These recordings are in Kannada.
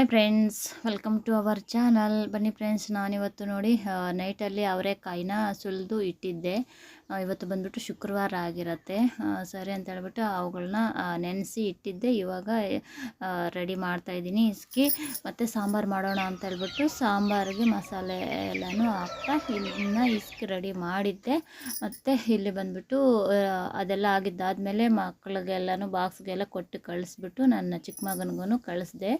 Hi friends welcome to our channel. ಬನ್ನಿ ಫ್ರೆಂಡ್ಸ್ ನಾನಿವತ್ತು ನೋಡಿ ನೈಟಲ್ಲಿ ಅವರೆಕಾಯಿನ ಸುಲಿದು ಇಟ್ಟಿದ್ದೆ. ಇವತ್ತು ಬಂದ್ಬಿಟ್ಟು ಶುಕ್ರವಾರ ಆಗಿರತ್ತೆ. ಸರಿ ಅಂತ ಹೇಳ್ಬಿಟ್ಟು ಅವುಗಳನ್ನ ನೆನೆಸಿ ಇಟ್ಟಿದ್ದೆ. ಇವಾಗ ರೆಡಿ ಮಾಡ್ತಾ ಇದ್ದೀನಿ. ಇಸ್ಕಿ, ಮತ್ತು ಸಾಂಬಾರು ಮಾಡೋಣ ಅಂತ ಹೇಳ್ಬಿಟ್ಟು ಸಾಂಬಾರಿಗೆ ಮಸಾಲೆ ಎಲ್ಲನೂ ಹಾಕ್ತಾ ಇನ್ನು ಇಸ್ಕಿ ರೆಡಿ ಮಾಡಿದ್ದೆ. ಮತ್ತು ಇಲ್ಲಿ ಬಂದುಬಿಟ್ಟು ಅದೆಲ್ಲ ಆಗಿದ್ದಾದಮೇಲೆ ಮಕ್ಕಳಿಗೆಲ್ಲನೂ ಬಾಕ್ಸ್ಗೆಲ್ಲ ಕೊಟ್ಟು ಕಳಿಸ್ಬಿಟ್ಟು ನನ್ನ ಚಿಕ್ಕ ಮಗನಿಗೂ ಕಳಿಸ್ದೆ.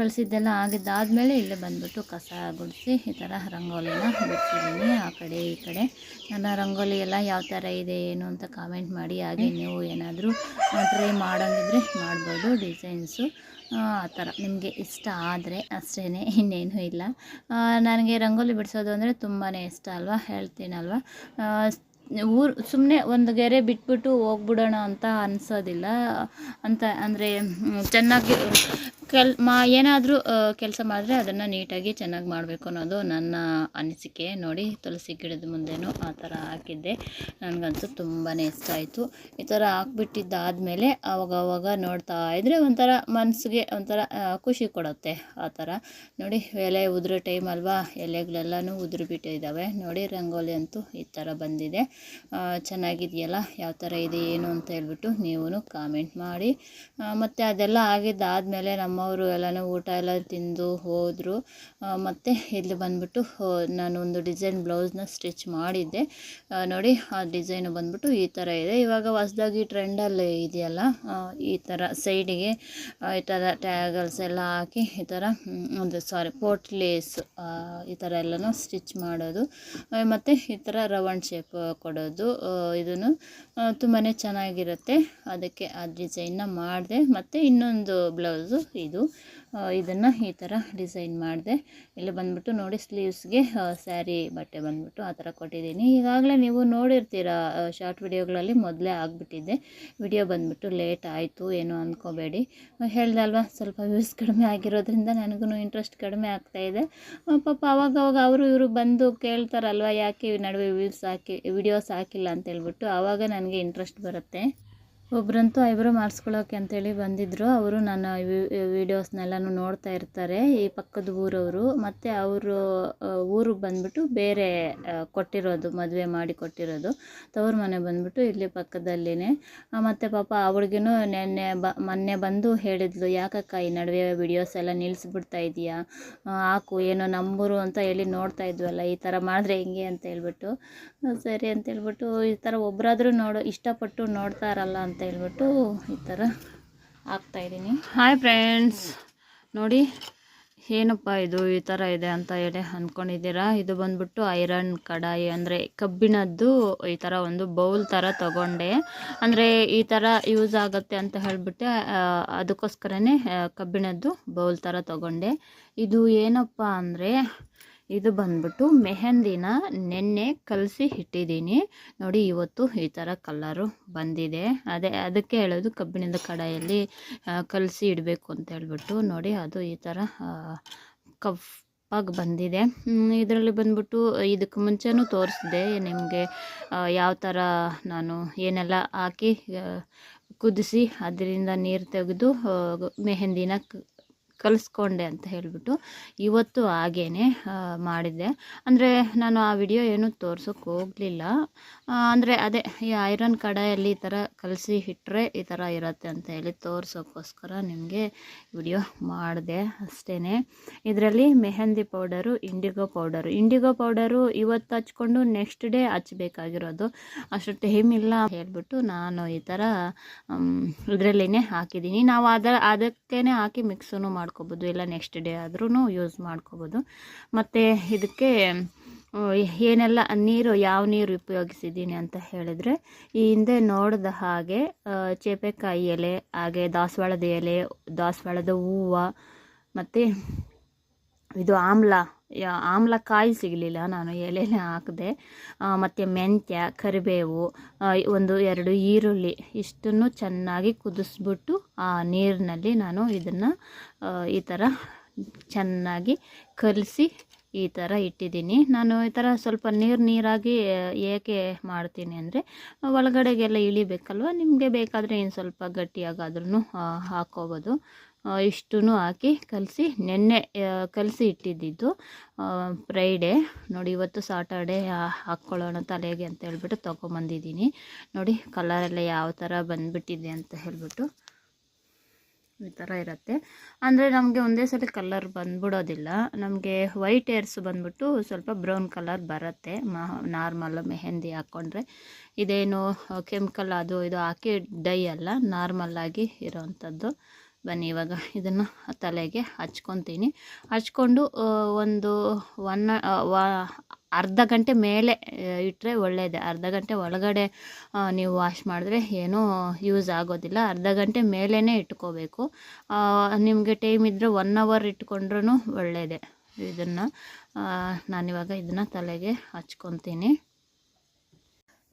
ಕಳಿಸಿದ್ದೆಲ್ಲ ಆಗಿದ್ದಾದಮೇಲೆ ಇಲ್ಲಿ ಬಂದ್ಬಿಟ್ಟು ಕಸ ಗುಡಿಸಿ ಈ ಥರ ರಂಗೋಲಿನ ಬಿಡ್ತಿದ್ದೀನಿ ಆ ಕಡೆ ಈ ಕಡೆ. ನನ್ನ ರಂಗೋಲಿ ಎಲ್ಲ ಯಾವ ಥರ ಇದೆ, ಏನು ಅಂತ ಕಾಮೆಂಟ್ ಮಾಡಿ, ಹಾಗೆ ನೀವು ಏನಾದರೂ ಟ್ರೈ ಮಾಡೋಂಗಿದ್ರೆ ಮಾಡ್ಬೋದು ಡಿಸೈನ್ಸು ಆ ಥರ. ನಿಮಗೆ ಇಷ್ಟ ಆದರೆ ಅಷ್ಟೇ ಇನ್ನೇನು ಇಲ್ಲ. ನನಗೆ ರಂಗೋಲಿ ಬಿಡಿಸೋದು ಅಂದರೆ ತುಂಬಾ ಇಷ್ಟ ಅಲ್ವಾ? ಹೇಳ್ತೀನಲ್ವ? ಊರು ಸುಮ್ಮನೆ ಒಂದು ಗೆರೆ ಬಿಟ್ಬಿಟ್ಟು ಹೋಗ್ಬಿಡೋಣ ಅಂತ ಅನಿಸೋದಿಲ್ಲ. ಅಂತ ಅಂದರೆ ಚೆನ್ನಾಗಿ ಕೆಲ್, ಮಾ, ಏನಾದರೂ ಕೆಲಸ ಮಾಡಿದ್ರೆ ಅದನ್ನು ನೀಟಾಗಿ ಚೆನ್ನಾಗಿ ಮಾಡಬೇಕು ಅನ್ನೋದು ನನ್ನ ಅನಿಸಿಕೆ. ನೋಡಿ, ತುಳಸಿ ಗಿಡದ ಮುಂದೆನೂ ಆ ಥರ ಹಾಕಿದ್ದೆ. ನನಗಂತೂ ತುಂಬಾ ಇಷ್ಟ ಆಯಿತು. ಈ ಥರ ಹಾಕ್ಬಿಟ್ಟಿದ್ದಾದಮೇಲೆ ಅವಾಗ ಅವಾಗ ನೋಡ್ತಾ ಇದ್ದರೆ ಒಂಥರ ಮನಸ್ಸಿಗೆ ಒಂಥರ ಖುಷಿ ಕೊಡುತ್ತೆ ಆ ಥರ. ನೋಡಿ, ಎಲೆ ಉದುರೋ ಟೈಮ್ ಅಲ್ವಾ? ಎಲೆಗಳೆಲ್ಲನೂ ಉದುರು ಬಿಟ್ಟಿದ್ದಾವೆ ನೋಡಿ, ರಂಗೋಲಿ ಅಂತೂ ಈ ಥರ ಬಂದಿದೆ. ಚೆನ್ನಾಗಿದೆಯಲ್ಲ? ಯಾವ ಥರ ಇದೆ, ಏನು ಅಂತ ಹೇಳ್ಬಿಟ್ಟು ನೀವು ಕಾಮೆಂಟ್ ಮಾಡಿ. ಮತ್ತು ಅದೆಲ್ಲ ಆಗಿದ್ದಾದಮೇಲೆ ನಮ್ಮವರು ಎಲ್ಲನೂ ಊಟ ಎಲ್ಲ ತಿಂದು ಹೋದರು. ಮತ್ತು ಇಲ್ಲಿ ಬಂದ್ಬಿಟ್ಟು ನಾನೊಂದು ಡಿಸೈನ್ ಬ್ಲೌಸ್ನ ಸ್ಟಿಚ್ ಮಾಡಿದ್ದೆ. ನೋಡಿ, ಆ ಡಿಸೈನು ಬಂದ್ಬಿಟ್ಟು ಈ ಥರ ಇದೆ. ಇವಾಗ ಹೊಸ್ದಾಗಿ ಟ್ರೆಂಡಲ್ಲಿ ಇದೆಯಲ್ಲ ಈ ಥರ ಸೈಡಿಗೆ ಈ ಥರ ಟ್ಯಾಗಲ್ಸ್ ಎಲ್ಲ ಹಾಕಿ ಈ ಥರ ಒಂದು, ಸಾರಿ ಪೋಟ್ಲೇಸ್ ಈ ಥರ ಎಲ್ಲನೂ ಸ್ಟಿಚ್ ಮಾಡೋದು. ಮತ್ತು ಈ ಥರ ರೌಂಡ್ ಶೇಪ್ ಕೊಡೋದು. ಇದನ್ನು ತುಂಬಾ ಚೆನ್ನಾಗಿರುತ್ತೆ. ಅದಕ್ಕೆ ಆ ಡಿಸೈನ್ನ ಮಾಡಿದೆ. ಮತ್ತು ಇನ್ನೊಂದು ಬ್ಲೌಸು ಇದು. ಇದನ್ನು ಈ ಥರ ಡಿಸೈನ್ ಮಾಡಿದೆ. ಇಲ್ಲಿ ಬಂದ್ಬಿಟ್ಟು ನೋಡಿ ಸ್ಲೀವ್ಸ್ಗೆ ಸ್ಯಾರಿ ಬಟ್ಟೆ ಬಂದ್ಬಿಟ್ಟು ಆ ಥರ ಕೊಟ್ಟಿದ್ದೀನಿ. ಈಗಾಗಲೇ ನೀವು ನೋಡಿರ್ತೀರ ಶಾರ್ಟ್ ವಿಡಿಯೋಗಳಲ್ಲಿ ಮೊದಲೇ ಆಗಿಬಿಟ್ಟಿದ್ದೆ. ವಿಡಿಯೋ ಬಂದ್ಬಿಟ್ಟು ಲೇಟ್ ಆಯಿತು, ಏನು ಅಂದ್ಕೋಬೇಡಿ ಹೇಳ್ದಲ್ವ, ಸ್ವಲ್ಪ ವ್ಯೂಸ್ ಕಡಿಮೆ ಆಗಿರೋದ್ರಿಂದ ನನಗೂ ಇಂಟ್ರೆಸ್ಟ್ ಕಡಿಮೆ ಆಗ್ತಾಯಿದೆ ಪಾಪ ಅವಾಗ ಅವಾಗ ಅವರು ಇವರು ಬಂದು ಕೇಳ್ತಾರಲ್ವ, ಯಾಕೆ ನಡುವೆ ವ್ಯೂಸ್ ಹಾಕಿ ವಿಡಿಯೋಸ್ ಹಾಕಿಲ್ಲ ಅಂತೇಳ್ಬಿಟ್ಟು ಆವಾಗ ನನಗೆ ಇಂಟ್ರೆಸ್ಟ್ ಬರುತ್ತೆ. ಒಬ್ಬರಂತೂ ಐಬ್ರೋ ಮಾಡಿಸ್ಕೊಳ್ಳೋಕೆ ಅಂತೇಳಿ ಬಂದಿದ್ದರು ಅವರು ನನ್ನ ವೀಡಿಯೋಸ್ನೆಲ್ಲನೂ ನೋಡ್ತಾ ಇರ್ತಾರೆ, ಈ ಪಕ್ಕದ ಊರವರು. ಮತ್ತು ಅವರು ಊರು ಬಂದ್ಬಿಟ್ಟು ಬೇರೆ ಕೊಟ್ಟಿರೋದು, ಮದುವೆ ಮಾಡಿ ಕೊಟ್ಟಿರೋದು. ತವ್ರ ಮನೆ ಬಂದುಬಿಟ್ಟು ಇಲ್ಲಿ ಪಕ್ಕದಲ್ಲೇ ಮತ್ತು ಪಾಪ ಅವಳಿಗೂ ನೆನ್ನೆ ಬ, ಮೊನ್ನೆ ಬಂದು ಹೇಳಿದ್ಲು, ಯಾಕಕ್ಕ ಈ ನಡುವೆ ವಿಡಿಯೋಸ್ ಎಲ್ಲ ನಿಲ್ಲಿಸ್ಬಿಡ್ತಾ ಇದೆಯಾ? ಹಾಕು, ಏನೋ ನಂಬರು ಅಂತ ಹೇಳಿ ನೋಡ್ತಾ ಇದ್ವಲ್ಲ, ಈ ಥರ ಮಾಡಿದ್ರೆ ಹೆಂಗೆ ಅಂತ ಹೇಳ್ಬಿಟ್ಟು. ಸರಿ ಅಂತ ಹೇಳ್ಬಿಟ್ಟು ಈ ಥರ ಒಬ್ಬರಾದರೂ ನೋಡು, ಇಷ್ಟಪಟ್ಟು ನೋಡ್ತಾರಲ್ಲ ಅಂತ ಹೇಳ್ಬಿಟ್ಟು ಈ ಥರ ಹಾಕ್ತಾಯಿದ್ದೀನಿ ಹಾಯ್ ಫ್ರೆಂಡ್ಸ್ ನೋಡಿ, ಏನಪ್ಪ ಇದು, ಈ ಥರ ಇದೆ ಅಂತ ಹೇಳಿ ಅಂದ್ಕೊಂಡಿದ್ದೀರಾ? ಇದು ಬಂದ್ಬಿಟ್ಟು ಐರನ್ ಕಡಾಯಿ ಅಂದರೆ ಕಬ್ಬಿಣದ್ದು ಈ ಥರ ಒಂದು ಬೌಲ್ ಥರ ತಗೊಂಡೆ. ಅಂದರೆ ಈ ಥರ ಯೂಸ್ ಆಗುತ್ತೆ ಅಂತ ಹೇಳಿಬಿಟ್ಟೆ ಅದಕ್ಕೋಸ್ಕರನೇ ಕಬ್ಬಿಣದ್ದು ಬೌಲ್ ಥರ ತಗೊಂಡೆ. ಇದು ಏನಪ್ಪ ಅಂದರೆ ಇದು ಬಂದ್ಬಿಟ್ಟು ಮೆಹಂದಿನ ನೆನ್ನೆ ಕಲಸಿ ಇಟ್ಟಿದ್ದೀನಿ. ನೋಡಿ, ಇವತ್ತು ಈ ಥರ ಕಲ್ಲರು ಬಂದಿದೆ. ಅದೇ, ಅದಕ್ಕೆ ಹೇಳೋದು ಕಬ್ಬಿಣದ ಕಡಾಯಲ್ಲಿ ಕಲಸಿ ಇಡಬೇಕು ಅಂತ ಹೇಳ್ಬಿಟ್ಟು ನೋಡಿ, ಅದು ಈ ಥರ ಕಪ್ಪಾಗಿ ಬಂದಿದೆ. ಇದರಲ್ಲಿ ಬಂದ್ಬಿಟ್ಟು ಇದಕ್ಕೆ ಮುಂಚೆನೂ ತೋರಿಸಿದೆ. ನಿಮಗೆ ಯಾವ ಥರ ನಾನು ಏನೆಲ್ಲ ಹಾಕಿ ಕುದಿಸಿ, ಅದರಿಂದ ನೀರು ತೆಗೆದು ಮೆಹಂದಿನ ಕಲಿಸ್ಕೊಂಡೆ ಅಂತ ಹೇಳಿಬಿಟ್ಟು ಇವತ್ತು ಹಾಗೇ ಮಾಡಿದ್ದೆ. ಅಂದರೆ ನಾನು ಆ ವಿಡಿಯೋ ಏನೂ ತೋರ್ಸೋಕ್ಕೆ ಹೋಗಲಿಲ್ಲ. ಅಂದರೆ ಅದೇ ಈ ಐರನ್ ಕಡಾಯಲ್ಲಿ ಈ ಥರ ಕಲಸಿ ಇಟ್ಟರೆ ಈ ಥರ ಇರುತ್ತೆ ಅಂತ ಹೇಳಿ ತೋರ್ಸೋಕ್ಕೋಸ್ಕರ ನಿಮಗೆ ವಿಡಿಯೋ ಮಾಡಿದೆ ಅಷ್ಟೇ ಇದರಲ್ಲಿ mehndi powder, indigo powder. Indigo powder ಇವತ್ತು ಹಚ್ಕೊಂಡು ನೆಕ್ಸ್ಟ್ ಡೇ ಹಚ್ಬೇಕಾಗಿರೋದು. ಅಷ್ಟು ಟೈಮ್ ಇಲ್ಲ ಹೇಳ್ಬಿಟ್ಟು ನಾನು ಈ ಥರ ಇದರಲ್ಲೇ ಹಾಕಿದ್ದೀನಿ. ನಾವು ಅದ ಅದಕ್ಕೇ ಹಾಕಿ ಮಿಕ್ಸನ್ನು ಮಾಡ್ಕೋಬೋದು, ಇಲ್ಲ ನೆಕ್ಸ್ಟ್ ಡೇ ಆದ್ರೂ ಯೂಸ್ ಮಾಡ್ಕೋಬೋದು. ಮತ್ತು ಇದಕ್ಕೆ ಏನೆಲ್ಲ ನೀರು, ಯಾವ ನೀರು ಉಪಯೋಗಿಸಿದ್ದೀನಿ ಅಂತ ಹೇಳಿದರೆ, ಈ ಹಿಂದೆ ನೋಡಿದ ಹಾಗೆ ಚೇಪೆಕಾಯಿ ಎಲೆ, ಹಾಗೆ ದಾಸವಾಳದ ಎಲೆ, ದಾಸವಾಳದ ಹೂವು, ಮತ್ತು ಇದು ಆಮ್ಲ ಆಮ್ಲಕಾಯಿ ಸಿಗಲಿಲ್ಲ, ನಾನು ಎಲೆನೇ ಹಾಕಿದೆ. ಮತ್ತು ಮೆಂತ್ಯ, ಕರಿಬೇವು ಒಂದು ಎರಡು ಈರುಳ್ಳಿ, ಇಷ್ಟನ್ನು ಚೆನ್ನಾಗಿ ಕುದಿಸ್ಬಿಟ್ಟು ಆ ನೀರಿನಲ್ಲಿ ನಾನು ಇದನ್ನು ಈ ಥರ ಚೆನ್ನಾಗಿ ಕಲಸಿ ಈ ಥರ ಇಟ್ಟಿದ್ದೀನಿ. ನಾನು ಈ ಥರ ಸ್ವಲ್ಪ ನೀರು ನೀರಾಗಿ ಏಕೆ ಮಾಡ್ತೀನಿ ಅಂದರೆ, ಒಳಗಡೆಗೆಲ್ಲ ಇಳಿಬೇಕಲ್ವ? ನಿಮಗೆ ಬೇಕಾದರೆ ಇನ್ನು ಸ್ವಲ್ಪ ಗಟ್ಟಿಯಾಗಾದ್ರೂ ಹಾಕ್ಕೋಬೋದು ಇಷ್ಟೂ ಹಾಕಿ ಕಲಸಿ ನೆನ್ನೆ ಕಲಸಿ ಇಟ್ಟಿದ್ದಿದ್ದು ಫ್ರೈಡೇ ನೋಡಿ, ಇವತ್ತು ಸಾಟರ್ಡೆ ಹಾಕ್ಕೊಳ್ಳೋಣ ತಲೆಗೆ ಅಂತ ಹೇಳ್ಬಿಟ್ಟು ತೊಗೊಂಬಂದಿದ್ದೀನಿ. ನೋಡಿ ಕಲರೆಲ್ಲ ಯಾವ ಥರ ಬಂದುಬಿಟ್ಟಿದೆ ಅಂತ ಹೇಳ್ಬಿಟ್ಟು ಈ ಥರ ಇರುತ್ತೆ. ಅಂದರೆ ನಮಗೆ ಒಂದೇ ಸಲ ಕಲರ್ ಬಂದ್ಬಿಡೋದಿಲ್ಲ. ನಮಗೆ ವೈಟ್ ಏರ್ಸ್ ಬಂದ್ಬಿಟ್ಟು ಸ್ವಲ್ಪ ಬ್ರೌನ್ ಕಲರ್ ಬರುತ್ತೆ, ಮಾ ನಾರ್ಮಲ್ ಮೆಹೆಂದಿ ಹಾಕ್ಕೊಂಡ್ರೆ. ಇದೇನು ಕೆಮಿಕಲ್ ಅದು ಇದು ಹಾಕಿ ಡೈ ಅಲ್ಲ ನಾರ್ಮಲ್ಲಾಗಿ ಇರೋವಂಥದ್ದು ಬನ್ನಿ ಇವಾಗ ಇದನ್ನು ತಲೆಗೆ ಹಚ್ಕೊತೀನಿ. ಹಚ್ಕೊಂಡು ಒಂದು ಒನ್ ಅರ್ಧ ಗಂಟೆ ಮೇಲೆ ಇಟ್ಟರೆ ಒಳ್ಳೆಯದೆ ಅರ್ಧ ಗಂಟೆ ಒಳಗಡೆ ನೀವು ವಾಶ್ ಮಾಡಿದ್ರೆ ಏನೂ ಯೂಸ್ ಆಗೋದಿಲ್ಲ. ಅರ್ಧ ಗಂಟೆ ಮೇಲೇ ಇಟ್ಕೋಬೇಕು. ನಿಮಗೆ ಟೈಮ್ ಇದ್ದರೆ ಒನ್ ಅವರ್ ಇಟ್ಕೊಂಡ್ರೂ ಒಳ್ಳೆಯದೆ ಇದನ್ನು ನಾನಿವಾಗ ಇದನ್ನು ತಲೆಗೆ ಹಚ್ಕೊತೀನಿ.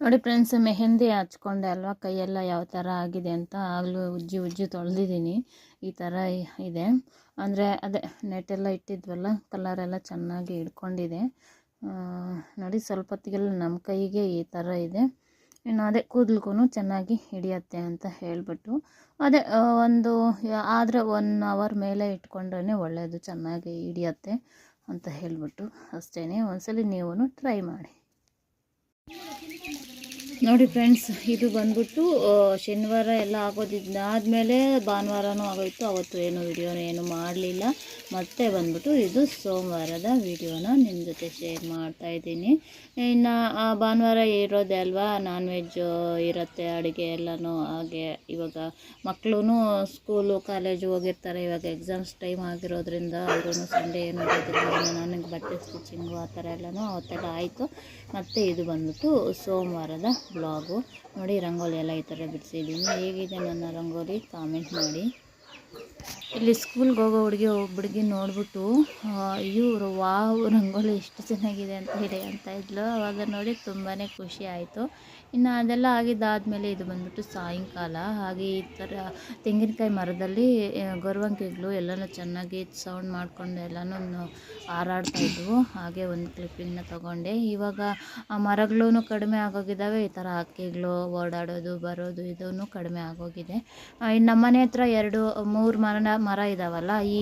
ನೋಡಿ ಫ್ರೆಂಡ್ಸ್ ಮೆಹೆಂದಿ ಹಚ್ಕೊಂಡೆ ಅಲ್ವಾ? ಕೈಯೆಲ್ಲ ಯಾವ ಥರ ಆಗಿದೆ ಅಂತ ಆಗಲೂ ಉಜ್ಜಿ ಉಜ್ಜಿ ತೊಳೆದಿದ್ದೀನಿ. ಈ ಥರ ಇದೆ. ಅಂದರೆ ಅದೇ ನೆಟ್ಟೆಲ್ಲ ಇಟ್ಟಿದ್ವಲ್ಲ ಕಲರೆಲ್ಲ ಚೆನ್ನಾಗಿ ಹಿಡ್ಕೊಂಡಿದೆ. ನೋಡಿ ಸ್ವಲ್ಪ ಹೊತ್ತಿಗೆಲ್ಲ ನಮ್ಮ ಕೈಗೆ ಈ ಥರ ಇದೆ. ಇನ್ನು ಅದೇ ಕೂದಲ್ಗೂ ಚೆನ್ನಾಗಿ ಹಿಡಿಯತ್ತೆ ಅಂತ ಹೇಳಿಬಿಟ್ಟು. ಅದೇ ಒಂದು ಆದರೆ ಒನ್ ಅವರ್ ಮೇಲೆ ಇಟ್ಕೊಂಡ್ರೆ ಒಳ್ಳೆಯದು ಚೆನ್ನಾಗಿ ಹಿಡಿಯತ್ತೆ ಅಂತ ಹೇಳಿಬಿಟ್ಟು ಅಷ್ಟೇ ಒಂದ್ಸಲಿ ನೀವು ಟ್ರೈ ಮಾಡಿ. ನೋಡಿ ಫ್ರೆಂಡ್ಸ್, ಇದು ಬಂದ್ಬಿಟ್ಟು ಶನಿವಾರ ಎಲ್ಲ ಆಗೋದಿದ್ದಾದಮೇಲೆ ಭಾನುವಾರನೂ ಆಗೋಯಿತು. ಅವತ್ತು ಏನು ವಿಡಿಯೋನ ಏನು ಮಾಡಲಿಲ್ಲ. ಮತ್ತೆ ಬಂದ್ಬಿಟ್ಟು ಇದು ಸೋಮವಾರದ ವಿಡಿಯೋನ ನಿಮ್ಮ ಜೊತೆ ಶೇರ್ ಮಾಡ್ತಾ ಇದ್ದೀನಿ. ಇನ್ನು ಭಾನುವಾರ ಇರೋದೆ ಅಲ್ವಾ? ನಾನ್ ವೆಜ್ಜು ಇರುತ್ತೆ ಅಡುಗೆ ಎಲ್ಲನೂ. ಹಾಗೆ ಇವಾಗ ಮಕ್ಕಳು ಸ್ಕೂಲು ಕಾಲೇಜು ಹೋಗಿರ್ತಾರೆ. ಇವಾಗ ಎಕ್ಸಾಮ್ಸ್ ಟೈಮ್ ಆಗಿರೋದ್ರಿಂದ ಅವರು ಸಂಡೇ ಏನು ನನಗೆ ಬಟ್ಟೆ ಸ್ಟಿಚಿಂಗು ಆ ಥರ ಎಲ್ಲನೂ ಅವತ್ತೆಲ್ಲ ಆಯಿತು. ಮತ್ತು ಇದು ಬಂದ್ಬಿಟ್ಟು ಸೋಮವಾರದ ಬ್ಲಾಗು. ನೋಡಿ, ರಂಗೋಲಿ ಎಲ್ಲ ಈ ಥರ ಬಿಡಿಸಿದ್ದೀನಿ. ಹೇಗಿದೆ ನನ್ನ ರಂಗೋಲಿ? ಕಾಮೆಂಟ್ ಮಾಡಿ. ಇಲ್ಲಿ ಸ್ಕೂಲ್ಗೆ ಹೋಗೋ ಹುಡುಗಿ ಹುಡುಗಿ ನೋಡ್ಬಿಟ್ಟು ಇವರು ವಾವ್, ರಂಗೋಲಿ ಎಷ್ಟು ಚೆನ್ನಾಗಿದೆ ಅಂತ ಹೇಳಿ ಅಂತ ಇದ್ಲು. ಅವಾಗ ನೋಡಿ ತುಂಬಾ ಖುಷಿ ಆಯಿತು. ಇನ್ನು ಅದೆಲ್ಲ ಆಗಿದ್ದಾದಮೇಲೆ ಇದು ಬಂದ್ಬಿಟ್ಟು ಸಾಯಂಕಾಲ. ಹಾಗೆ ಈ ಥರ ತೆಂಗಿನಕಾಯಿ ಮರದಲ್ಲಿ ಗೊರವಂಕಿಗಳು ಎಲ್ಲನೂ ಚೆನ್ನಾಗಿ ಸೌಂಡ್ ಮಾಡಿಕೊಂಡು ಎಲ್ಲನೂ ಹಾರಾಡ್ತಾ ಇದ್ವು. ಹಾಗೆ ಒಂದು ಕ್ಲಿಪ್ಪಿಂಗ್ನ ತೊಗೊಂಡೆ. ಇವಾಗ ಆ ಮರಗಳೂ ಕಡಿಮೆ ಆಗೋಗಿದ್ದಾವೆ. ಈ ಥರ ಹಕ್ಕಿಗಳು ಓಡಾಡೋದು, ಬರೋದು ಇದೂ ಕಡಿಮೆ ಆಗೋಗಿದೆ. ಇನ್ನು ನಮ್ಮನೆ ಹತ್ರ ಎರಡು, ಮೂರು ಮರನ, ಮರ ಇದ್ದಾವಲ್ಲ ಈ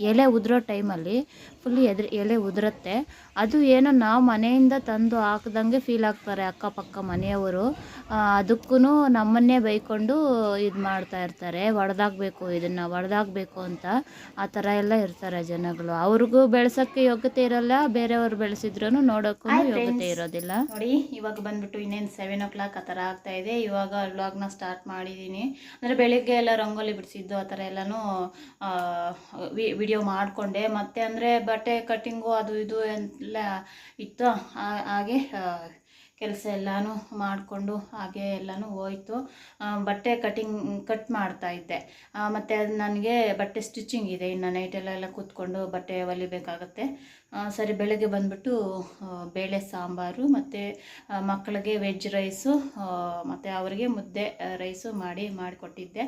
ಎಲೆ ಉದುರೋ ಟೈಮಲ್ಲಿ ಫುಲ್ ಎದ್ರೆ ಎಲೆ ಉದುರುತ್ತೆ. ಅದು ಏನೋ ನಾವು ಮನೆಯಿಂದ ತಂದು ಹಾಕ್ದಂಗೆ ಫೀಲ್ ಆಗ್ತಾರೆ ಅಕ್ಕಪಕ್ಕ ಮನೆಯವರು. ಅದಕ್ಕೂ ನಮ್ಮನ್ನೇ ಬೈಕೊಂಡು ಇದು ಮಾಡ್ತಾ ಇರ್ತಾರೆ. ಒಡೆದಾಗಬೇಕು ಇದನ್ನು ಒಡೆದಾಗಬೇಕು ಅಂತ. ಆ ಥರ ಎಲ್ಲ ಇರ್ತಾರೆ ಜನಗಳು. ಅವ್ರಿಗೂ ಬೆಳೆಸೋಕ್ಕೆ ಯೋಗ್ಯತೆ ಇರೋಲ್ಲ ಬೇರೆಯವ್ರು ಬೆಳೆಸಿದ್ರು ನೋಡೋಕ್ಕೂ ಯೋಗ್ಯತೆ ಇರೋದಿಲ್ಲ. ನೋಡಿ ಇವಾಗ ಬಂದ್ಬಿಟ್ಟು ಇನ್ನೇನು ಸೆವೆನ್ ಓ ಕ್ಲಾಕ್ ಆ ಥರ ಆಗ್ತಾ ಇದೆ. ಇವಾಗ ವ್ಲಾಗ್ನ ಸ್ಟಾರ್ಟ್ ಮಾಡಿದ್ದೀನಿ ಅಂದರೆ ಬೆಳಿಗ್ಗೆ ಎಲ್ಲ ರಂಗೋಲಿ ಬಿಡಿಸಿದ್ದು ಆ ಥರ ಎಲ್ಲನೂ ವಿಡಿಯೋ ಮಾಡಿಕೊಂಡೆ. ಮತ್ತು ಅಂದರೆ ಬಟ್ಟೆ ಕಟ್ಟಿಂಗು ಅದು ಇದು ಎಲ್ಲ ಇತ್ತು. ಹಾಗೆ ಕೆಲಸ ಎಲ್ಲನೂ ಮಾಡಿಕೊಂಡು ಹಾಗೆ ಎಲ್ಲನೂ ಹೋಯ್ತು. ಬಟ್ಟೆ ಕಟಿಂಗ್ ಕಟ್ ಮಾಡ್ತಾ ಇದ್ದೆ. ಮತ್ತು ಅದು ನನಗೆ ಬಟ್ಟೆ ಸ್ಟಿಚಿಂಗ್ ಇದೆ. ಇನ್ನು ನೈಟೆಲ್ಲ ಕೂತ್ಕೊಂಡು ಬಟ್ಟೆ ಹೊಲಿಬೇಕಾಗತ್ತೆ. ಸರಿ, ಬೆಳಗ್ಗೆ ಬಂದುಬಿಟ್ಟು ಬೇಳೆ ಸಾಂಬಾರು ಮತ್ತು ಮಕ್ಕಳಿಗೆ ವೆಜ್ ರೈಸು ಮತ್ತು ಅವರಿಗೆ ಮುದ್ದೆ ರೈಸು ಮಾಡಿ ಮಾಡಿಕೊಟ್ಟಿದ್ದೆ.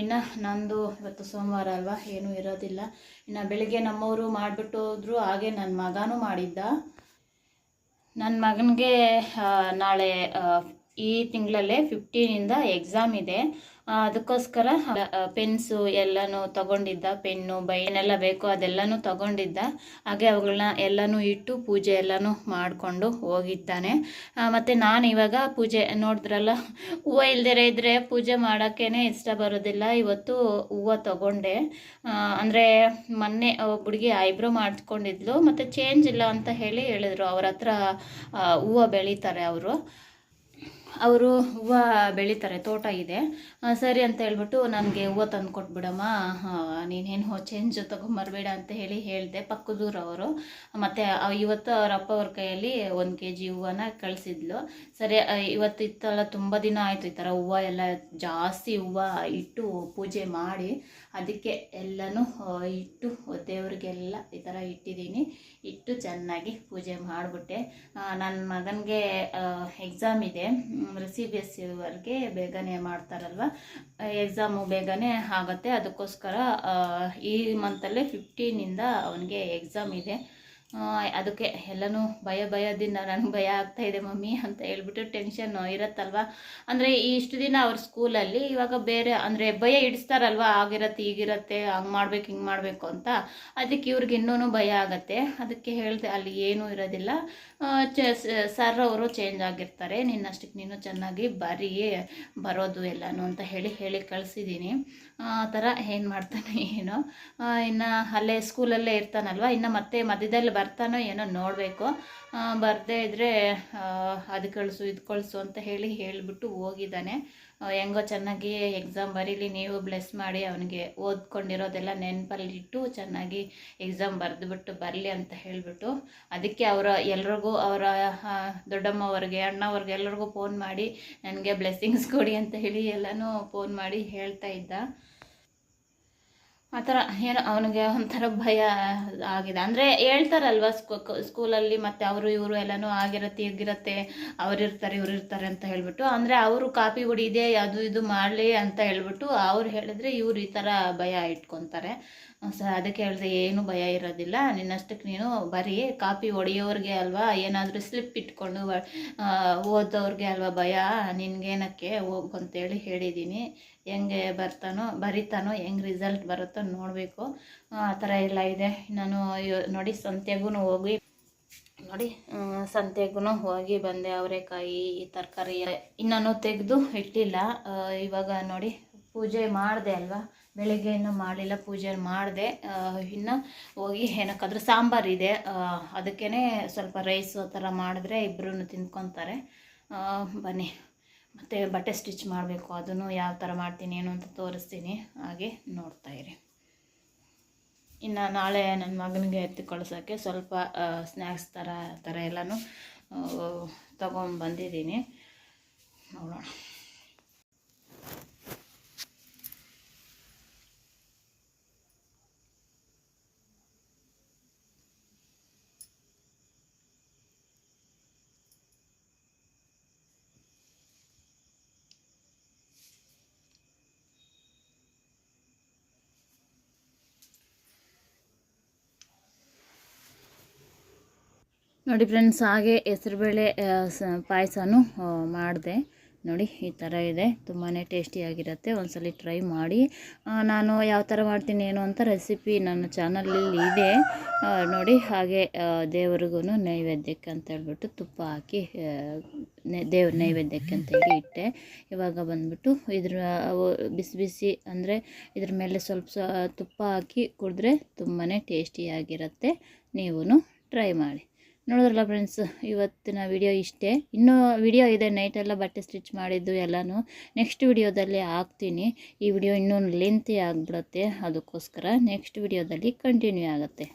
ಇನ್ನು ನಂದು ಇವತ್ತು ಸೋಮವಾರ ಅಲ್ವಾ, ಏನೂ ಇರೋದಿಲ್ಲ. ಇನ್ನು ಬೆಳಿಗ್ಗೆ ನಮ್ಮವರು ಮಾಡಿಬಿಟ್ಟು ಹೋದ್ರು ಹಾಗೆ ನನ್ನ ಮಗನೂ ಮಾಡಿದ್ದ. ನನ್ನ ಮಗನಿಗೆ ನಾಳೆ ಈ ತಿಂಗಳಲ್ಲೇ ಫಿಫ್ಟೀನಿಂದ ಎಕ್ಸಾಮ್ ಇದೆ. ಅದಕ್ಕೋಸ್ಕರ ಪೆನ್ಸು ಎಲ್ಲನೂ ತಗೊಂಡಿದ್ದ, ಪೆನ್ನು ಬೈನೆಲ್ಲ ಬೇಕು ಅದೆಲ್ಲಾನು ತಗೊಂಡಿದ್ದ. ಹಾಗೆ ಅವುಗಳನ್ನ ಎಲ್ಲನೂ ಇಟ್ಟು ಪೂಜೆ ಎಲ್ಲನೂ ಮಾಡಿಕೊಂಡು ಹೋಗಿದ್ದಾನೆ. ಮತ್ತು ನಾನು ಇವಾಗ ಪೂಜೆ ನೋಡಿದ್ರಲ್ಲ, ಹೂವು ಇಲ್ದಿರ ಇದ್ದರೆ ಪೂಜೆ ಮಾಡೋಕ್ಕೇನೆ ಇಷ್ಟ ಬರೋದಿಲ್ಲ. ಇವತ್ತು ಹೂವು ತಗೊಂಡೆ. ಅಂದರೆ ಮೊನ್ನೆ ಹುಡುಗಿ ಐಬ್ರೋ ಮಾಡಿಸ್ಕೊಂಡಿದ್ಲು. ಮತ್ತು ಚೇಂಜ್ ಇಲ್ಲ ಅಂತ ಹೇಳಿ ಹೇಳಿದ್ರು. ಅವ್ರ ಹತ್ರ ಹೂವು ಬೆಳೀತಾರೆ ಅವರು. ಅವರು ಹೂವು ಬೆಳೀತಾರೆ, ತೋಟ ಇದೆ. ಸರಿ ಅಂತ ಹೇಳ್ಬಿಟ್ಟು ನನಗೆ ಹೂವು ತಂದು ಕೊಟ್ಬಿಡಮ್ಮ ನೀನೇನು ಚೇಂಜ್ ತೊಗೊಂಬರ್ಬೇಡ ಅಂತ ಹೇಳಿ ಹೇಳಿದೆ ಪಕ್ಕದೂರವರು ಮತ್ತು ಇವತ್ತು ಅವ್ರ ಅಪ್ಪ ಅವ್ರ ಕೈಯಲ್ಲಿ ಒಂದು ಕೆ ಜಿ ಹೂವನ್ನ ಕಳಿಸಿದ್ಲು. ಸರಿ ಇವತ್ತು ಇತ್ತಲ್ಲ ತುಂಬ ದಿನ ಆಯಿತು ಈ ಥರ ಹೂವು ಎಲ್ಲ ಜಾಸ್ತಿ ಹೂವು ಇಟ್ಟು ಪೂಜೆ ಮಾಡಿ. ಅದಕ್ಕೆ ಎಲ್ಲನೂ ಇಟ್ಟು ದೇವರಿಗೆಲ್ಲ ಈ ಥರ ಇಟ್ಟಿದ್ದೀನಿ. ಇಟ್ಟು ಚೆನ್ನಾಗಿ ಪೂಜೆ ಮಾಡಿಬಿಟ್ಟೆ. ನನ್ನ ಮಗನಿಗೆ ಎಕ್ಸಾಮ್ ಇದೆ. ಸಿ ಬಿ ಎಸ್ ಸಿವರೆಗೆ ಬೇಗನೆ ಮಾಡ್ತಾರಲ್ವ? ಎಕ್ಸಾಮು ಬೇಗನೆ ಆಗುತ್ತೆ. ಅದಕ್ಕೋಸ್ಕರ ಈ ಮಂತಲ್ಲೇ ಫಿಫ್ಟೀನಿಂದ ಅವನಿಗೆ ಎಕ್ಸಾಮ್ ಇದೆ. ಅದಕ್ಕೆ ಎಲ್ಲನೂ ಭಯ ಭಯದಿಂದ ನನಗೆ ಭಯ ಆಗ್ತಾ ಇದೆ ಮಮ್ಮಿ ಅಂತ ಹೇಳ್ಬಿಟ್ಟು ಟೆನ್ಷನ್ ಇರುತ್ತಲ್ವ? ಅಂದರೆ ಇಷ್ಟು ದಿನ ಅವ್ರ ಸ್ಕೂಲಲ್ಲಿ ಇವಾಗ ಬೇರೆ, ಅಂದರೆ ಭಯ ಇಡಿಸ್ತಾರಲ್ವ? ಆಗಿರತ್ತೆ, ಈಗಿರತ್ತೆ, ಹಂಗೆ ಮಾಡ್ಬೇಕು, ಹಿಂಗೆ ಮಾಡಬೇಕು ಅಂತ. ಅದಕ್ಕೆ ಇವ್ರಿಗೆ ಇನ್ನೂ ಭಯ ಆಗತ್ತೆ. ಅದಕ್ಕೆ ಹೇಳಿದೆ, ಅಲ್ಲಿ ಏನೂ ಇರೋದಿಲ್ಲ. ಸರ್ ಅವರು ಚೇಂಜ್ ಆಗಿರ್ತಾರೆ. ನಿನ್ನಷ್ಟಕ್ಕೆ ನೀನು ಚೆನ್ನಾಗಿ ಬರೀ ಬರೋದು ಎಲ್ಲನೂ ಅಂತ ಹೇಳಿ ಹೇಳಿ ಕಳಿಸಿದ್ದೀನಿ ಆ ಥರ ಏನು ಮಾಡ್ತಾನೆ ಏನೋ. ಇನ್ನು ಅಲ್ಲೇ ಸ್ಕೂಲಲ್ಲೇ ಇರ್ತಾನಲ್ವ? ಇನ್ನು ಮತ್ತೆ ಮಧ್ಯದಲ್ಲಿ ಬರ್ತಾನೋ ಏನೋ ನೋಡಬೇಕು. ಬರದೇ ಇದ್ದರೆ ಅದು ಕಳಿಸು, ಇದು ಕಳಿಸು ಅಂತ ಹೇಳಿ ಹೇಳಿಬಿಟ್ಟು ಹೋಗಿದ್ದಾನೆ. ಹೆಂಗೋ ಚೆನ್ನಾಗಿ ಎಕ್ಸಾಮ್ ಬರೀಲಿ, ನೀವು ಬ್ಲೆಸ್ ಮಾಡಿ ಅವನಿಗೆ ಓದ್ಕೊಂಡಿರೋದೆಲ್ಲ ನೆನಪಲ್ಲಿ ಇಟ್ಟು ಚೆನ್ನಾಗಿ ಎಕ್ಸಾಮ್ ಬರೆದುಬಿಟ್ಟು ಬರಲಿ ಅಂತ ಹೇಳಿಬಿಟ್ಟು, ಅದಕ್ಕೆ ಅವರ ಎಲ್ರಿಗೂ ಅವರ ದೊಡ್ಡಮ್ಮವ್ರಿಗೆ, ಅಣ್ಣವ್ರಿಗೆ ಎಲ್ಲರಿಗೂ ಫೋನ್ ಮಾಡಿ, ನನಗೆ ಬ್ಲೆಸ್ಸಿಂಗ್ಸ್ ಕೊಡಿ ಅಂತ ಹೇಳಿ ಎಲ್ಲನೂ ಫೋನ್ ಮಾಡಿ ಹೇಳ್ತಾ ಇದ್ದ. ಆ ಥರ ಏನೋ ಅವನಿಗೆ ಒಂಥರ ಭಯ ಆಗಿದೆ. ಅಂದರೆ ಹೇಳ್ತಾರಲ್ವ ಸ್ಕೂಲಲ್ಲಿ ಮತ್ತು ಅವರು ಇವರು ಎಲ್ಲನೂ ಆಗಿರತ್ತೆ ಈಗಿರತ್ತೆ ಅವ್ರು ಇರ್ತಾರೆ, ಇವ್ರು ಇರ್ತಾರೆ ಅಂತ ಹೇಳ್ಬಿಟ್ಟು, ಅಂದರೆ ಅವರು ಕಾಪಿ ಇದೆ, ಅದು ಇದು ಮಾಡಲಿ ಅಂತ ಹೇಳ್ಬಿಟ್ಟು ಅವ್ರು ಹೇಳಿದ್ರೆ ಇವ್ರು ಈ ಥರ ಭಯ ಇಟ್ಕೊತಾರೆ. ಸ ಅದಕ್ಕೆ ಹೇಳಿದೆ ಏನು ಭಯ ಇರೋದಿಲ್ಲ. ನಿನ್ನಷ್ಟಕ್ಕೆ ನೀನು ಬರೀ ಕಾಪಿ ಹೊಡೆಯೋರಿಗೆ ಅಲ್ವಾ, ಏನಾದರೂ ಸ್ಲಿಪ್ ಇಟ್ಕೊಂಡು ಓದೋರ್ಗೆ ಅಲ್ವಾ ಭಯ, ನಿನಗೇನಕ್ಕೆ ಹೋಗು ಅಂತೇಳಿ ಹೇಳಿದ್ದೀನಿ ಹೆಂಗೆ ಬರ್ತಾನೋ, ಬರಿತಾನೋ, ಹೆಂಗೆ ರಿಸಲ್ಟ್ ಬರುತ್ತೋ ನೋಡಬೇಕು. ಆ ಥರ ಎಲ್ಲ ಇದೆ. ನಾನು ನೋಡಿ ಸಂತೆಗೂ ಹೋಗಿ, ನೋಡಿ ಸಂತೆಗೂ ಹೋಗಿ ಬಂದೆ ಅವರೆಕಾಯಿ, ಈ ತರಕಾರಿ ಇನ್ನೂ ತೆಗೆದು ಇಟ್ಟಿಲ್ಲ. ಇವಾಗ ನೋಡಿ, ಪೂಜೆ ಮಾಡಿದೆ ಅಲ್ವಾ? ಬೆಳಿಗ್ಗೆ ಇನ್ನೂ ಮಾಡಲಿಲ್ಲ, ಪೂಜೆ ಮಾಡಿದೆ. ಇನ್ನು ಹೋಗಿ ಏನಕ್ಕಾದ್ರೂ ಸಾಂಬಾರಿದೆ ಅದಕ್ಕೇ ಸ್ವಲ್ಪ ರೈಸ್ ಆ ಥರ ಮಾಡಿದ್ರೆ ಇಬ್ಬರೂ ತಿಂದ್ಕೊತಾರೆ ಬನ್ನಿ. ಮತ್ತು ಬಟ್ಟೆ ಸ್ಟಿಚ್ ಮಾಡಬೇಕು, ಅದನ್ನು ಯಾವ ಥರ ಮಾಡ್ತೀನಿ, ಏನು ಅಂತ ತೋರಿಸ್ತೀನಿ. ಹಾಗೆ ನೋಡ್ತಾ ಇರಿ. ಇನ್ನು ನಾಳೆ ನನ್ನ ಮಗನಿಗೆ ಎತ್ತಿ ಕಳ್ಸೋಕ್ಕೆ ಸ್ವಲ್ಪ ಸ್ನ್ಯಾಕ್ಸ್ ಥರ ಥರ ಎಲ್ಲನೂ ತೊಗೊಂಡು ಬಂದಿದ್ದೀನಿ ನೋಡೋಣ. ನೋಡಿ ಫ್ರೆಂಡ್ಸ್ ಹಾಗೆ ಹೆಸರುಬೇಳೆ ಪಾಯಸನೂ ಮಾಡಿದೆ. ನೋಡಿ, ಈ ಥರ ಇದೆ. ತುಂಬಾ ಟೇಸ್ಟಿಯಾಗಿರುತ್ತೆ ಒಂದ್ಸಲ ಟ್ರೈ ಮಾಡಿ. ನಾನು ಯಾವ ಥರ ಮಾಡ್ತೀನಿ ಏನು ಅಂತ ರೆಸಿಪಿ ನನ್ನ ಚಾನಲಲ್ಲಿ ಇದೆ. ನೋಡಿ, ಹಾಗೆ ದೇವರಿಗೂ ನೈವೇದ್ಯಕ್ಕೆ ಅಂತ ಹೇಳ್ಬಿಟ್ಟು ತುಪ್ಪ ಹಾಕಿ ದೇವ್ರ ನೈವೇದ್ಯಕ್ಕೆ ಅಂತ ಹೇಳಿ ಇಟ್ಟೆ. ಇವಾಗ ಬಂದ್ಬಿಟ್ಟು ಇದ್ರ ಬಿಸಿ ಬಿಸಿ ಅಂದರೆ ಇದ್ರ ಮೇಲೆ ಸ್ವಲ್ಪ ತುಪ್ಪ ಹಾಕಿ ಕುಡಿದ್ರೆ ತುಂಬಾ ಟೇಸ್ಟಿಯಾಗಿರುತ್ತೆ ನೀವು ಟ್ರೈ ಮಾಡಿ. ನೋಡಿದ್ರಲ್ಲ ಫ್ರೆಂಡ್ಸ್ ಇವತ್ತಿನ ವಿಡಿಯೋ ಇಷ್ಟೇ. ಇನ್ನೂ ವಿಡಿಯೋ ಇದೆ ನೈಟೆಲ್ಲ ಬಟ್ಟೆ ಸ್ಟಿಚ್ ಮಾಡಿದ್ದು ಎಲ್ಲನೂ. ನೆಕ್ಸ್ಟ್ ವಿಡಿಯೋದಲ್ಲಿ ಹಾಕ್ತೀನಿ. ಈ ವಿಡಿಯೋ ಇನ್ನೂ ಲೆಂತಿ ಆಗಿಬಿಡುತ್ತೆ, ಅದಕ್ಕೋಸ್ಕರ ನೆಕ್ಸ್ಟ್ ವಿಡಿಯೋದಲ್ಲಿ ಕಂಟಿನ್ಯೂ ಆಗುತ್ತೆ.